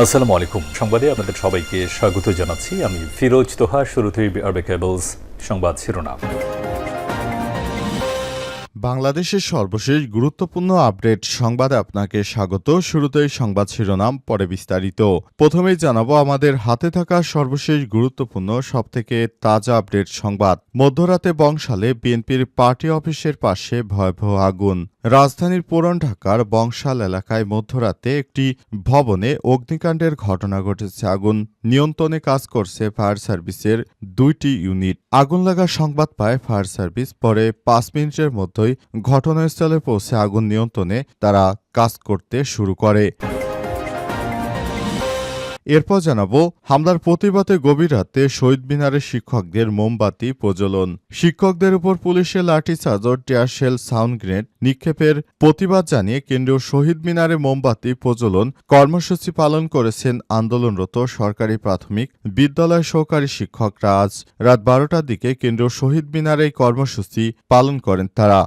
আসসালামু আলাইকুম। সংবাদে আপনাদের সবাইকে স্বাগত জানাচ্ছি। আমি ফিরোজ তোহা, শুরুতেই আরবে কেবলস সংবাদ শিরোনাম। বাংলাদেশের সর্বশেষ গুরুত্বপূর্ণ আপডেট সংবাদে আপনাকে স্বাগত। শুরুতেই সংবাদ শিরোনাম, পরে বিস্তারিত। প্রথমেই জানাব, আমাদের হাতে থাকা সর্বশেষ গুরুত্বপূর্ণ, সবথেকে তাজা আপডেট সংবাদ। মধ্যরাতে বংশালে বিএনপির পার্টি অফিসের পাশে ভয়াবহ আগুন। রাজধানীর পুরান ঢাকার বংশাল এলাকায় মধ্যরাতে একটি ভবনে অগ্নিকাণ্ডের ঘটনা ঘটেছে। আগুন নিয়ন্ত্রণে কাজ করছে ফায়ার সার্ভিসের দুইটি ইউনিট। আগুন লাগার সংবাদ পায় ফায়ার সার্ভিস। পরে পাঁচ মিনিটের মধ্যেই ঘটনাস্থলে পৌঁছে আগুন নিয়ন্ত্রণে তারা কাজ করতে শুরু করে। এরপর জানাব, হামলার প্রতিবাদে গভীর রাতে শহীদ মিনারের শিক্ষকদের মোমবাতি প্রজ্বলন। শিক্ষকদের উপর পুলিশের লাঠিচার্জ ও টিয়ারশেল সাউন্ড গ্রেনেড নিক্ষেপের প্রতিবাদ জানিয়ে কেন্দ্রীয় শহীদ মিনারে মোমবাতি প্রজ্বলন কর্মসূচি পালন করেছেন আন্দোলনরত সরকারি প্রাথমিক বিদ্যালয় সহকারী শিক্ষকরা আজ রাত বারোটার দিকে কেন্দ্রীয় শহীদ মিনারে কর্মসূচি পালন করেন তারা।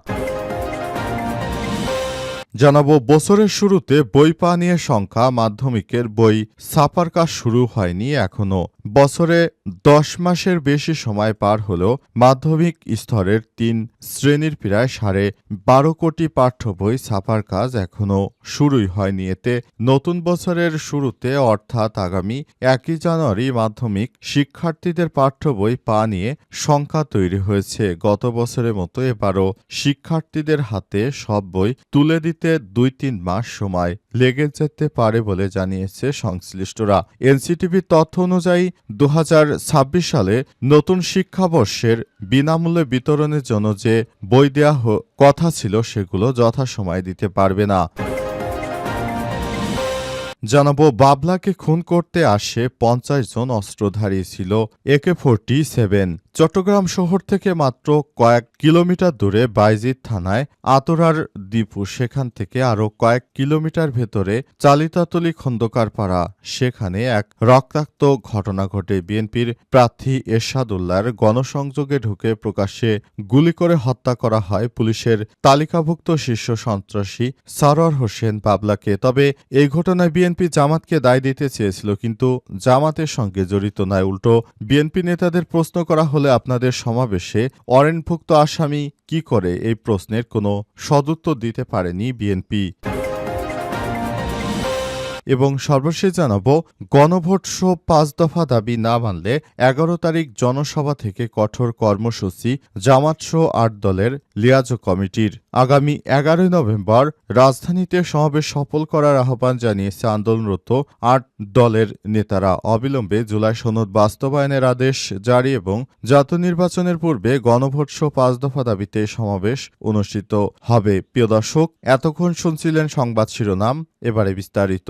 জানাব বছরের শুরুতে বই পা নিয়ে সংখ্যা মাধ্যমিকের বই ছাপার কাজ শুরু হয়নি এখনও বছরে দশ মাসের বেশি সময় পার হলেও মাধ্যমিক স্তরের তিন শ্রেণির প্রায় সাড়ে বারো কোটি পাঠ্য বই ছাপার কাজ এখনও শুরুই হয়নি। এতে নতুন বছরের শুরুতে অর্থাৎ আগামী একই জানুয়ারি মাধ্যমিক শিক্ষার্থীদের পাঠ্য বই পা নিয়ে সংখ্যা তৈরি হয়েছে। গত বছরের মতো এবারও শিক্ষার্থীদের হাতে সব বই তুলে দিতে দুই তিন মাস সময় লেগে যেতে পারে বলে জানিয়েছে সংশ্লিষ্টরা। এনসিটিভির তথ্য অনুযায়ী দু হাজার ছাব্বিশ সালে নতুন শিক্ষাবর্ষের বিনামূল্যে বিতরণের জন্য যে বই দেওয়া হ- কথা ছিল সেগুলো যথাসময়ে দিতে পারবে না। জানাব, বাবলাকে খুন করতে আসে পঞ্চাশ জন অস্ত্রধারী ছিল একে ফোরটি সেভেন। চট্টগ্রাম শহর থেকে মাত্র কয়েক কিলোমিটার দূরে বাইজিৎ থানায় আতরার দ্বীপু সেখান থেকে আরও কয়েক কিলোমিটার ভেতরে চালিতাতলি খন্দকার পাড়া সেখানে এক রক্তাক্ত ঘটনা ঘটে। বিএনপির প্রার্থী এরশাদুল্লাহর গণসংযোগে ঢুকে প্রকাশ্যে গুলি করে হত্যা করা হয় পুলিশের তালিকাভুক্ত শীর্ষ সন্ত্রাসী সারোয়ার হোসেন বাবলাকে। তবে এই ঘটনায় বিএনপি জামাতকে দায় দিতে চেয়েছিল, কিন্তু জামাতের সঙ্গে জড়িত নয়। উল্টো, বিএনপি নেতাদের প্রশ্ন করা হলে আপনাদের সমাবেশে অরেনভুক্ত আসামি কি করে এই প্রশ্নের কোনো সদুত্তর দিতে পারেনি বিএনপি? এবং সর্বশেষ জানাব, গণভোট সহ পাঁচ দফা দাবি না মানলে এগারো তারিখ জনসভা থেকে কঠোর কর্মসূচি, জামাত সহ আট দলের লিয়াজো কমিটির। আগামী এগারোই নভেম্বর রাজধানীতে সমাবেশ সফল করার আহ্বান জানিয়েছে আন্দোলনরত আট দলের নেতারা। অবিলম্বে জুলাই সনদ বাস্তবায়নের আদেশ জারি এবং জাতীয় নির্বাচনের পূর্বে গণভোট সহ পাঁচ দফা দাবিতে সমাবেশ অনুষ্ঠিত হবে। প্রিয় দর্শক, এতক্ষণ শুনছিলেন সংবাদ শিরোনাম, এবারে বিস্তারিত।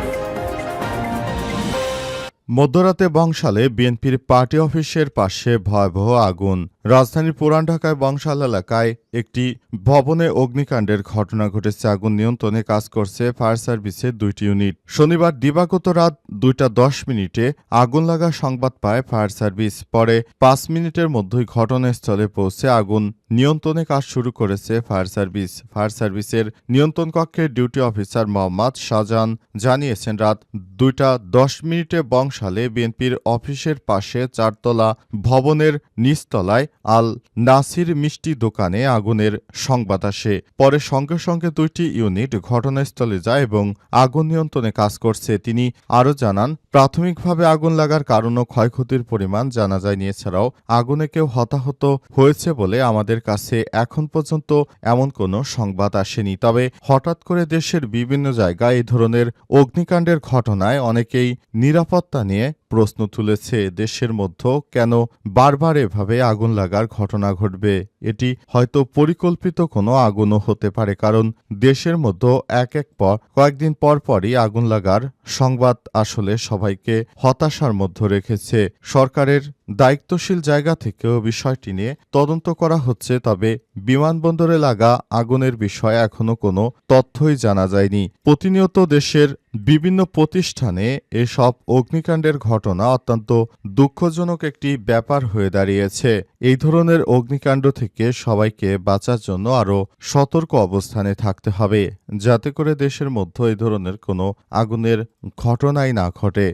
মধ্যরাতে বংশালে বিএনপির পার্টি অফিসের পাশে ভয়াবহ আগুন। রাজধানীর পুরান ঢাকায় বংশাল এলাকায় একটি ভবনে অগ্নিকাণ্ডের ঘটনা ঘটেছে। আগুন নিয়ন্ত্রণে কাজ করছে ফায়ার সার্ভিসের দুইটি ইউনিট। শনিবার দিবাগত রাত দুইটা দশ মিনিটে আগুন লাগা সংবাদ পায় ফায়ার সার্ভিস। পরে পাঁচ মিনিটের মধ্যেই ঘটনাস্থলে পৌঁছে আগুন নিয়ন্ত্রণে কাজ শুরু করেছে ফায়ার সার্ভিস। ফায়ার সার্ভিসের নিয়ন্ত্রণ কক্ষের ডিউটি অফিসার মোহাম্মদ শাহজাহান জানিয়েছেন, রাত দুইটা দশ মিনিটে বংশালে বিএনপির অফিসের পাশে চারতলা ভবনের নিচতলায় আল নাসির মিষ্টি দোকানে আগুনের সংবাদ আসে। পরে সঙ্গে সঙ্গে দুইটি ইউনিট ঘটনাস্থলে যায় এবং আগুন নিয়ন্ত্রণে কাজ করছে। তিনি আরও জানান, প্রাথমিকভাবে আগুন লাগার কারণ ও ক্ষয়ক্ষতির পরিমাণ জানা যায়নি। এছাড়াও, আগুনে কেউ হতাহত হয়েছে বলে আমাদের কাছে এখন পর্যন্ত এমন কোনো সংবাদ আসেনি। তবে হঠাৎ করে দেশের বিভিন্ন জায়গায় এই ধরনের অগ্নিকাণ্ডের ঘটনায় অনেকেই নিরাপত্তা নিয়ে প্রশ্ন তুলেছে দেশের মধ্যে কেন বারবার এভাবে আগুন লাগার ঘটনা ঘটবে? এটি হয়তো পরিকল্পিত কোনো আগুনও হতে পারে, কারণ দেশের মধ্যে এক এক পর, কয়েকদিন পর পরই আগুন লাগার সংবাদ আসলে সবাইকে হতাশার মধ্যে রেখেছে। সরকারের দায়িত্বশীল জায়গা থেকেও বিষয়টি নিয়ে তদন্ত করা হচ্ছে, তবে বিমানবন্দরে লাগা আগুনের বিষয়ে এখনও কোনো তথ্যই জানা যায়নি। প্রতিনিয়ত দেশের বিভিন্ন প্রতিষ্ঠানে এসব অগ্নিকাণ্ডের ঘটনা অত্যন্ত দুঃখজনক একটি ব্যাপার হয়ে দাঁড়িয়েছে। এই ধরনের অগ্নিকাণ্ড থেকে সবাইকে বাঁচার জন্য আরও সতর্ক অবস্থানে থাকতে হবে, যাতে করে দেশের মধ্যে এই ধরনের কোনো আগুনের ঘটনাই না ঘটে।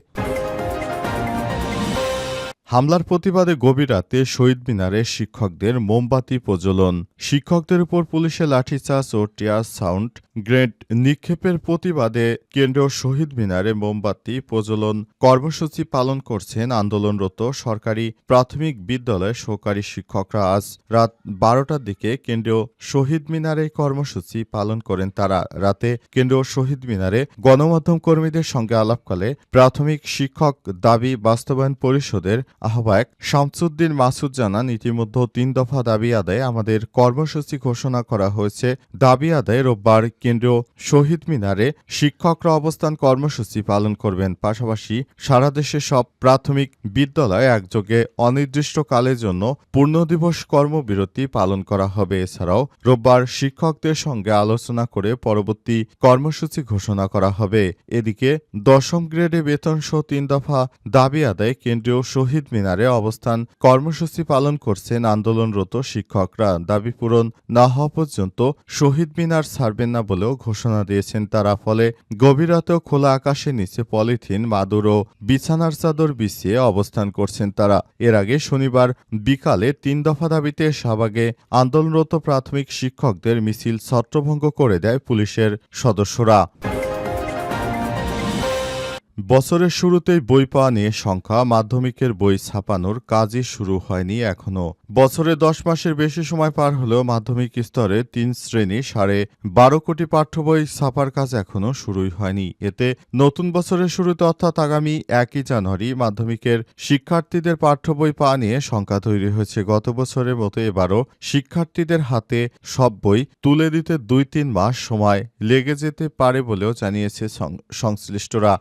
হামলার প্রতিবাদে গভীর রাতে শহীদ মিনারে শিক্ষকদের মোমবাতি প্রজ্বলন। শিক্ষকদের উপর পুলিশের লাঠিচার্জ ও টিয়ার সাউন্ড গ্রেড নিক্ষেপের প্রতিবাদে কেন্দ্রীয় শহীদ মিনারে মোমবাতি প্রজ্বলন। কর্মসূচি পালন করছেন আন্দোলনরত সরকারি প্রাথমিক বিদ্যালয়ের সহকারী শিক্ষকরা। আজ রাত বারোটার দিকে কেন্দ্রীয় শহীদ মিনারে কর্মসূচি পালন করেন তারা। রাতে কেন্দ্রীয় শহীদ মিনারে গণমাধ্যম কর্মীদের সঙ্গে আলাপকালে প্রাথমিক শিক্ষক দাবি বাস্তবায়ন পরিষদের আহ্বায়ক শামসুদ্দিন মাসুদ জানান, ইতিমধ্যে তিন দফা দাবি আদায়ে আমাদের কর্মসূচি ঘোষণা করা হয়েছে। দাবি আদায়ে রোববার কেন্দ্রীয় শহীদ মিনারে শিক্ষকরা অবস্থান কর্মসূচি পালন করবেন। পাশাপাশি সারা দেশে সব প্রাথমিক বিদ্যালয়ে একযোগে অনির্দিষ্টকালের জন্য পূর্ণ দিবস কর্মবিরতি পালন করা হবে। এছাড়াও রোববার শিক্ষকদের সঙ্গে আলোচনা করে পরবর্তী কর্মসূচি ঘোষণা করা হবে। এদিকে দশম গ্রেডে বেতন সহ তিন দফা দাবি আদায়ে কেন্দ্রীয় শহীদ মিনারে অবস্থান কর্মসূচি পালন করছেন আন্দোলনরত শিক্ষকরা। দাবি পূরণ না হওয়া পর্যন্ত শহীদ মিনার ছাড়বেন না বলেও ঘোষণা দিয়েছেন তারা। ফলে গভীর খোলা আকাশের নিচে পলিথিন, মাদুর ও বিছানার চাদর বিছিয়ে অবস্থান করছেন তারা। এর আগে শনিবার বিকালে তিন দফা দাবিতে শাহবাগে আন্দোলনরত প্রাথমিক শিক্ষকদের মিছিল ছত্রভঙ্গ করে দেয় পুলিশের সদস্যরা। বছরের শুরুতেই বই পাওয়া নিয়ে সংখ্যা মাধ্যমিকের বই ছাপানোর কাজই শুরু হয়নি এখনও বছরে দশ মাসের বেশি সময় পার হলেও মাধ্যমিক স্তরে তিন শ্রেণি সাড়ে বারো কোটি পাঠ্য বই ছাপার কাজ এখনও শুরুই হয়নি। এতে নতুন বছরের শুরুতে অর্থাৎ আগামী একই জানুয়ারি মাধ্যমিকের শিক্ষার্থীদের পাঠ্য বই পাওয়া নিয়ে সংখ্যা তৈরি হয়েছে। গত বছরের মতো এবারও শিক্ষার্থীদের হাতে সব বই তুলে দিতে দুই তিন মাস সময় লেগে যেতে পারে বলেও জানিয়েছে সংশ্লিষ্টরা।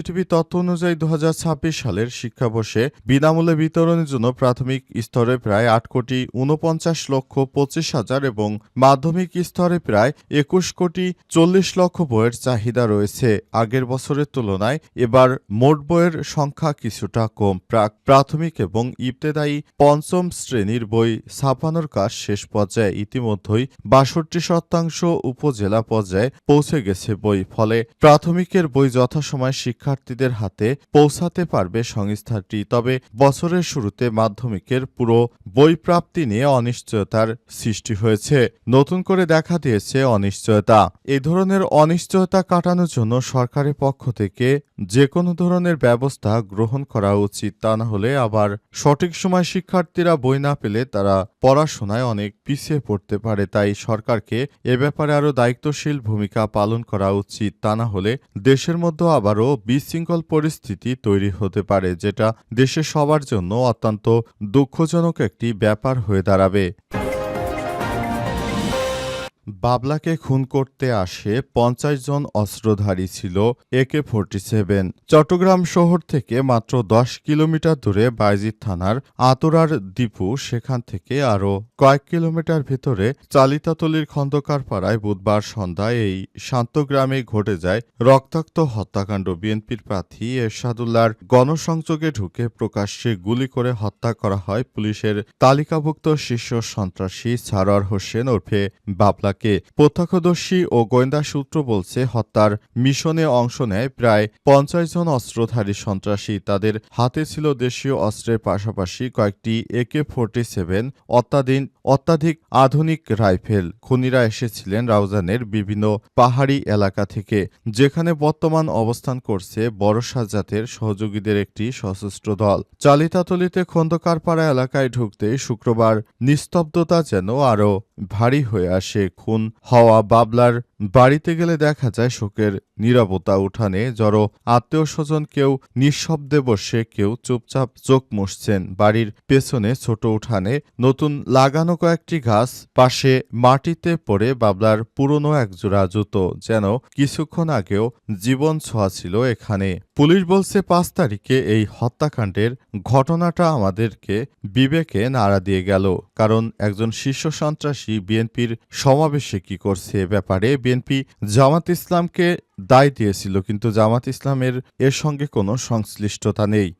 এনসিটিভি তথ্য অনুযায়ী দু ছাব্বিশ সালের শিক্ষাবর্ষে বিনামূল্যে বিতরণের জন্য প্রাথমিক স্তরে প্রায় আট কোটি উনপঞ্চাশ লক্ষ পঁচিশ হাজার এবং মাধ্যমিক স্তরে প্রায় একুশ কোটি চল্লিশ লক্ষ বইয়ের চাহিদা রয়েছে। আগের বছরের তুলনায় এবার মোট বইয়ের সংখ্যা কিছুটা কম। প্রাক প্রাথমিক এবং ইবতেদায়ী পঞ্চম শ্রেণির বই ছাপানোর কাজ শেষ পর্যায়ে ইতিমধ্যেই বাষট্টি শতাংশ উপজেলা পর্যায়ে পৌঁছে গেছে বই। ফলে প্রাথমিকের বই যথাসময়ে শিক্ষার্থীদের হাতে পৌঁছাতে পারবে সংস্থাটি। তবে বছরের শুরুতে মাধ্যমিকের পুরো বই প্রাপ্তি নিয়ে অনিশ্চয়তার সৃষ্টি হয়েছে। নতুন করে দেখা দিয়েছে অনিশ্চয়তা। এই ধরনের অনিশ্চয়তা কাটানোর জন্য সরকারের পক্ষ থেকে যে কোনো ধরনের ব্যবস্থা গ্রহণ করা উচিত। তা না হলে আবার সঠিক সময় শিক্ষার্থীরা বই না পেলে তারা পড়াশোনায় অনেক পিছিয়ে পড়তে পারে। তাই সরকারকে এ ব্যাপারে আরও দায়িত্বশীল ভূমিকা পালন করা উচিত। তা না হলে দেশের মধ্যে আবারও বিশৃঙ্খল পরিস্থিতি তৈরি হতে পারে, যেটা দেশের সবার জন্য অত্যন্ত দুঃখজনক একটি ব্যাপার হয়ে দাঁড়াবে। বাবলাকে খুন করতে আসে পঞ্চাশ জন অস্ত্রধারী ছিল একে ফোরটি সেভেন। চট্টগ্রাম শহর থেকে মাত্র দশ কিলোমিটার দূরে বাইজিৎ থানার আতরার দীপু সেখান থেকে আরও কয়েক কিলোমিটার ভিতরে চালিতাতলির খন্দকার পাড়ায় বুধবার সন্ধ্যায় এই শান্তগ্রামে ঘটে যায় রক্তাক্ত হত্যাকাণ্ড। বিএনপির প্রার্থী এরশাদুল্লাহর গণসংযোগে ঢুকে প্রকাশ্যে গুলি করে হত্যা করা হয় পুলিশের তালিকাভুক্ত শীর্ষ সন্ত্রাসী সারোয়ার হোসেন ওরফে বাবলাকে প্রত্যক্ষদর্শী ও গোয়েন্দা সূত্র বলছে, হত্যার মিশনে অংশ নেয় প্রায় পঞ্চাশ জন অস্ত্রধারী সন্ত্রাসী। তাদের হাতে ছিল দেশীয় অস্ত্রের পাশাপাশি কয়েকটি একে ফোরটি সেভেন অত্যাধীন, অত্যাধিক আধুনিক রাইফেল। খুনিরা এসেছিলেন রাউজানের বিভিন্ন পাহাড়ি এলাকা থেকে, যেখানে বর্তমান অবস্থান করছে বড়সা জাতের সহযোগীদের একটি সশস্ত্র দল। চালিতাতলিতে খন্দকারপাড়া এলাকায় ঢুকতে শুক্রবার নিস্তব্ধতা যেন আরও ভারী হয়ে আসে। খুন হওয়া বাবলার বাড়িতে গেলে দেখা যায় শোকের নিরাপত্তা উঠানে জড়ো আত্মীয় স্বজন কেউ নিঃশব্দে বসে, কেউ চুপচাপ চোখ মুছছেন। বাড়ির পেছনে ছোট উঠানে নতুন লাগানো কয়েকটি গাছ, পাশে মাটিতে পড়ে বাবলার পুরনো একজোড়া জুতো যেন কিছুক্ষণ আগেও জীবন ছোঁয়া ছিল এখানে। পুলিশ বলছে, পাঁচ তারিখে এই হত্যাকাণ্ডের ঘটনাটা আমাদেরকে বিবেকে নাড়া দিয়ে গেল। কারণ একজন শীর্ষ সন্ত্রাসী বিএনপির সমাবেশে কি করছে ব্যাপারে বিএনপি জামাত ইসলামকে দায় দিয়েছিল কিন্তু জামাত ইসলামের এর সঙ্গে কোনো সংশ্লিষ্টতা নেই।